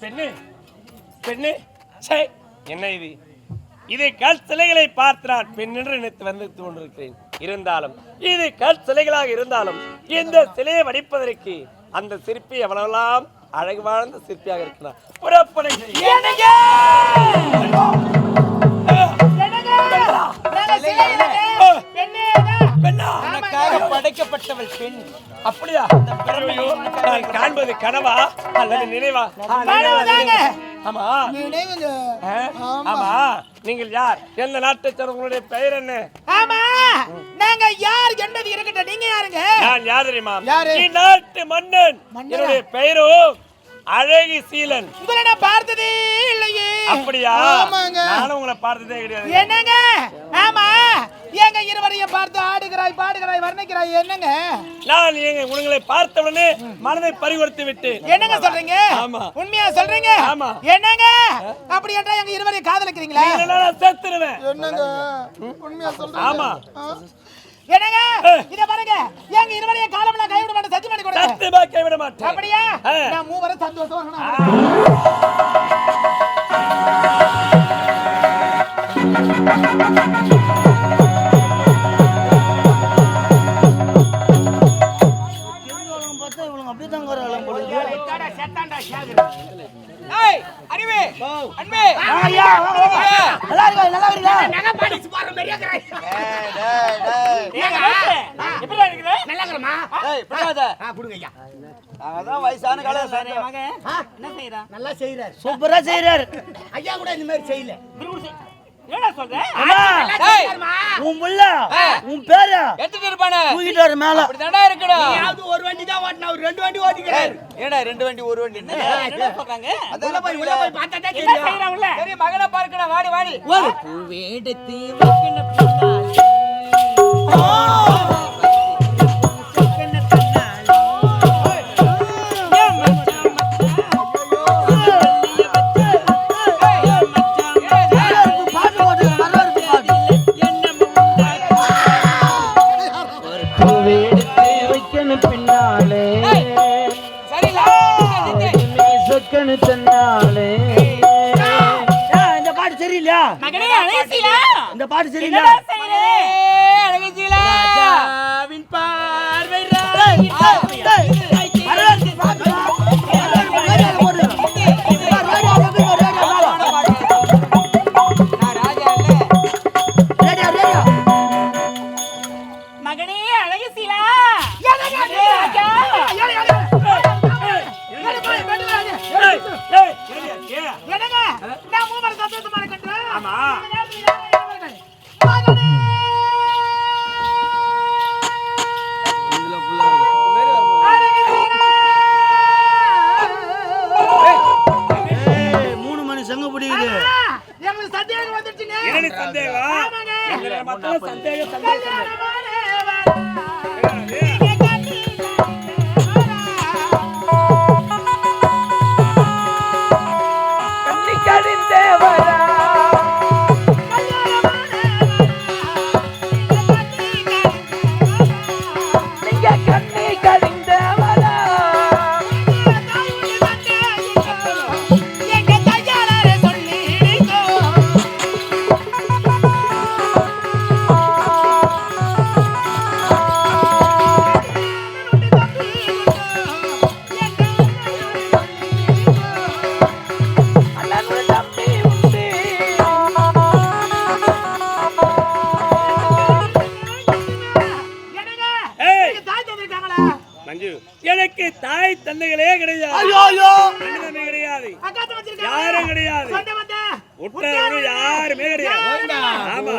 பெண்ணு பெண்ணு சே என்ன இது? இது கல் சிலைகளை பார்த்து நான் பெண் என்று நினைத்து வந்து கொண்டிருக்கிறேன் இருந்தாலும் இது கல் சிலைகளாக இருந்தாலும் இந்த சிலையை வடிப்பதற்கு அந்த சிற்பி எவ்வளவெல்லாம் அழகு வாழ்ந்த சிற்பியாக இருக்கிறார்? புறப்படை நான் காண்பது கனவா அல்லது நினைவா? ஆமா? ஆமா. நீங்கள் யார்? எந்த நாட்டை உங்களுடைய பெயர் என்ன? ஆமா. நாங்க யார் என்பது இருக்கட்டும். நீங்க யாருங்க? நான் யார் தெரியுமா? நாட்டு மன்னன்? என்னுடைய பெயரோ அழகி சீலன். உங்களை நான் பார்த்ததே இல்லையே. அப்படியா? ஆமாங்க. நானும் உங்களை பார்த்ததே கிடையாது. என்னங்க? ஆமா. எங்க இருவரையும் பார்த்து ஆடுகிறாய் பாடுகிறாய் வர்ணிக்கிறாய்? என்னங்க? நான் எங்க உங்களை பார்த்தவுடனே மனதை பறிகொடுத்து விட்டு என்னங்க சொல்றீங்க? ஆமா. உண்மையா சொல்றீங்க? ஆமா. என்னங்க? அப்படி என்றா எங்க இருவரையும் காதலிக்கிறீங்களா? நான் செத்துருவேன் என்னங்க? உண்மையா சொல்றீங்க? ஆமா. என்னங்க. இத பாருங்க. எங்க இருவரையும் காலம் நான் கைவிட மாட்டேன் சத்தியம் பண்ணி கொடுங்க. சத்தியமா கைவிட மாட்டேன். அப்படியா. நான் மூவரும் சந்தோஷமா இருக்கணும். ஏய் அறிவே அன்பே. நல்லா இருக்கா நல்லா இருக்கா? எப்படி இருக்குது? அதான் வயசான காலம் நல்லா செய்யறாரு சூப்பரா செய்யறாரு ஐயா கூட இந்த மாதிரி செய்யல. என்ன? சொல்ற ஏய் உன் புள்ள உன் பேரு? எடுத்துட்டு இருப்பானே. தூக்கிட்டு வர மேல. அப்படி தாண்டா இருக்கணும்? அது ஒரு வண்டி தான் ஓட்டினா அவர் ரெண்டு வண்டி ஓட்டிக்கிறாரு ஏடா ரெண்டு வண்டி ஒரு வண்டி? என்ன சொல்றாங்க? போய் உள்ள போய் பார்த்தா தான் என்ன தெரியும். சரி மகனை பார்க்கணும் வாடி வாடி. பாட்டு எடுத்து வைக்கணும் பின்னாலே. சொக்கனு தன்னாலே. இந்த பாட்டு சரியில்லையா? இந்த பாட்டு சரியில்லையா? பார்வை எனக்கு தாய் தந்தைகளே கிடையாது கிடையாது யாரும் கிடையாது உற்றவங்க யாருமே கிடையாது ஆமா.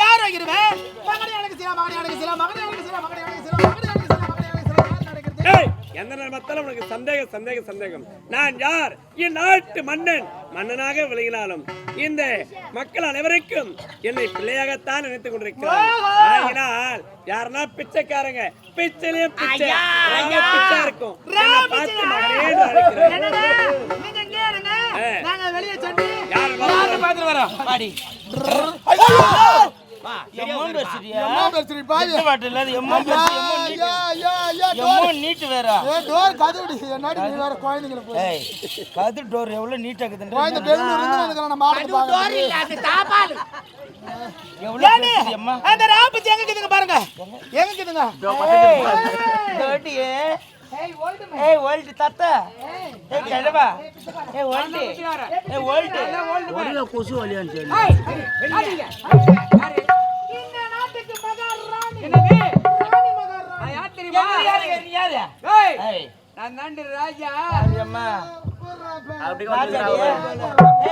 யாரோ இருவன் மகனை எனக்கு சில மகனை எனக்கு சில மகனை எனக்கு சில மகனை எனக்கு சில மகனை எனக்கு சில நடக்கிறது எந்த நேரத்தாலும் உனக்கு சந்தேகம் சந்தேகம் சந்தேகம். நான் யார்? இந்நாட்டு மன்னன். மன்னனாக விளங்கினாலும் இந்த மக்கள் அனைவருக்கும் என்னை பிள்ளையாகத்தான் நினைத்துக் கொண்டிருக்கிறார். ஆகினால் யாருன்னா பிச்சைக்காரங்க? பிச்சையிலயும் பிச்சை. பிச்சை இருக்கும். பார்த்து மகனே என்று அழைக்கிறார். என்னடா? நீங்க இங்கே இருங்க. ஏ. நாங்க வெளியே சென்று யார் இந்த வாட்டு இல்லாத நீட்டு. வேற. ஏ, டோர் கதவுடி. என்னடி நீ வேற குழந்தைங்களை போய். ஏய், கது டோர் எவ்வளவு குழந்தை பெங்களூர்ல இருந்து நம்ம பெருசு எம்மா? அந்த ராபத்து எங்க இருக்குதுங்க பாருங்க எங்க இருக்குதுங்க தோட்டியே. ஏய், ஓல்டு தாத்தா. ஏய், கிழவா. ஏய், ஓல்டு. ஏய், ஓல்டு. ஒரே கொசு வலியான்னு சொல்லு. இந்த நாட்டுக்கு ராணி தெரியுமா? யாரு, யாரு, யாரு? ஏய்! ஏய், நான் தாண்டி ராஜா. அம்மா.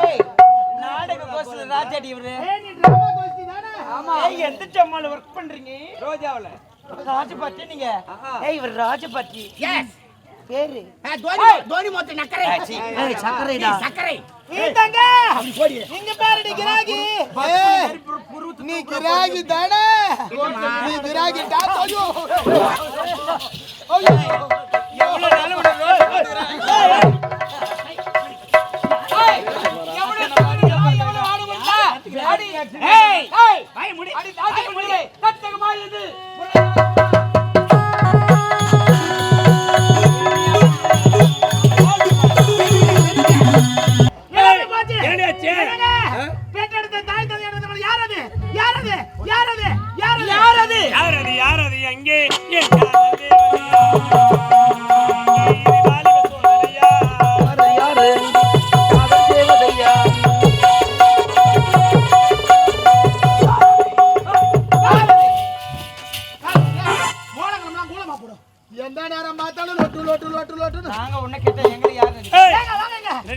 ஏய், நாடக கோஷத்துல ராஜாடி இவரு. நீ டிராமா கோஷ்டி தானே? ஆமா. ஏய், எந்த ஜம்மால பண்றீங்க? ரோஜாவுல. நீங்க. ஏய் இவர் ராஜபாட்டி. பேரு? தோனி மொத்த நக்கரை. ஏய் சக்கரைடா. சக்கரை. நீங்க பாருடி கிராகி. நீ கிராகி தானே நீ கிராகி டா ஐயோ ஐயோ எவ்வளவு நல்லவன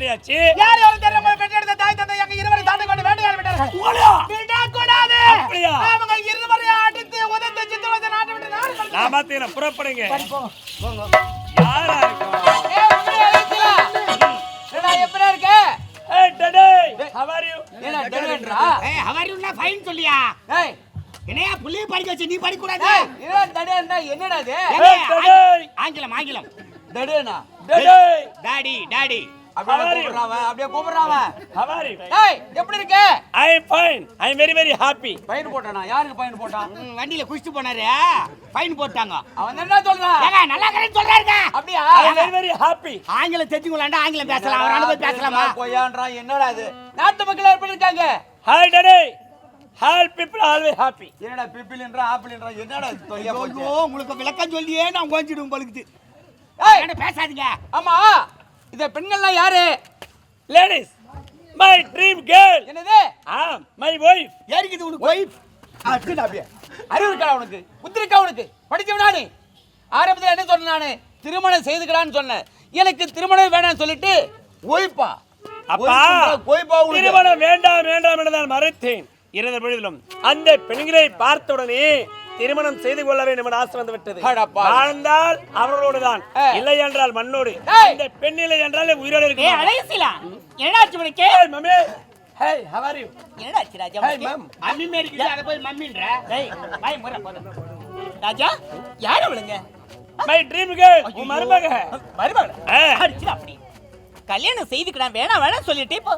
யார் யாரும் தெரியாம பெற்றெடுத்த தாய் தந்தை எங்க இருவரை தாண்டி கொண்டு வேட்டையாடி விட்டார்கள். உங்களையா? விடக்கூடாது. அப்படியா? அவங்க இருவரையும் அடித்து உதத்து சித்திரவதை நாட்டை விட்டு நாடு நான் பாத்துக்கிறேன், புறப்படுங்க. போங்க போங்க. யாரா இருக்கும்? எப்படி இருக்க? ஏய், டேய், how are you? என்ன டென்டா ஏய் ஹவாரியுன்னா ஃபைன் சொல்லியா? ஏய். என்னையா புள்ளைய படிக்க வச்சு நீ படிக்க கூடாது ஏய் என்ன தடேண்டா என்னடா இது? ஆங்கிலம் ஆங்கிலம். தடேனா டேய், டாடி டாடி அப்படியே? கூப்பிடுறான்? ஏய் எப்படி இருக்க? I am fine. I am very, very happy. பையன் போட்டானா? யாருக்கு பையன் போட்டான்? வண்டியில குடிச்சிட்டு போனாரு. ஃபைன் போட்டாங்க. அவன் என்ன சொல்றான்? ஏங்க நல்லா சொல்றாருங்க. அப்படியா? Am very, very happy. ஆங்கிலம் தெரிஞ்சுக்கலாண்டா ஆங்கிலம் பேசலாம். அவர் அனுபவம் பேசலாமா? பொய்யான்றான் என்னடா இது? நாட்டு மக்கள் எப்படி இருக்காங்க? Hi, daddy. All people always happy. என்னடா பிப்பில்ன்றா ஆப்பிள்ன்றா என்னடா இது தொல்லையா போச்சு? ஐயோ உங்களுக்கு விளக்கம் சொல்லியே நான் கொஞ்சிடும் பழுக்குது ஏய்! என்ன பேசாதீங்க. ஆமா. இந்த பெண்கள்லாம் யாரு? Ladies, my dream girl. என்னது? Ah, my wife. ஏறிக்குது உனக்கு? ஒய்ஃப் அடிச்சுடா அப்படியே. அறிவு இருக்கா உனக்கு? புத்தி இருக்கா உனக்கு? படிச்சவனா நீ ஆரம்பத்தில் என்ன சொன்னேன் நானு? திருமணம் செய்துக்கலான்னு சொன்னேன். எனக்கு திருமணம் வேணாம்னு சொல்லிட்டு ஓய்ப்பா அப்பா உனக்கு. திருமணம் வேண்டாம் வேண்டாம் என்று நான் மறுத்தேன். இருந்த பொழுதிலும் அந்த பெண்களை பார்த்தவுடனே திருமணம் செய்து கொள்ள வேண்டும் என்று ஆசை வந்து விட்டது. வாழ்ந்தால் அவர்களோடு தான். இல்லை என்றால் மண்ணோடு. இந்த பெண் இல்லை என்றால் உயிரோடு இருக்கு அழகசிலா என்னடாச்சு உனக்கு? Mummy. Hey how are you? என்னடாச்சு ராஜா Hey, ma'am. மம்மி மேரிக்குது அத போய் மம்மின்ற? டேய் வாய் முறை போதும். ராஜா யார் அவளுங்க? My dream girl உன் மருமக. மருமகள்? ஆ. அடிச்சுடா அப்படி. கல்யாணம் செய்துக்கலாம் வேணாம் வேணாம் சொல்லிட்டு இப்போ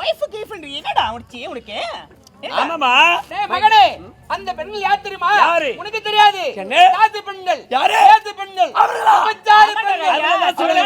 ஒய்ஃபு கேஃப்ன்ற என்னடா உனக்கு உனக்கு? ஆமாமா டேய் மகனே அந்த பெண்கள் யார் தெரியுமா? யாரு? உனக்கு தெரியாது? சாத்து பெண்கள். யாரு? சாத்து பெண்கள். விபச்சாரி பெண்கள். அதுதான் அவளை சொல்லுங்க.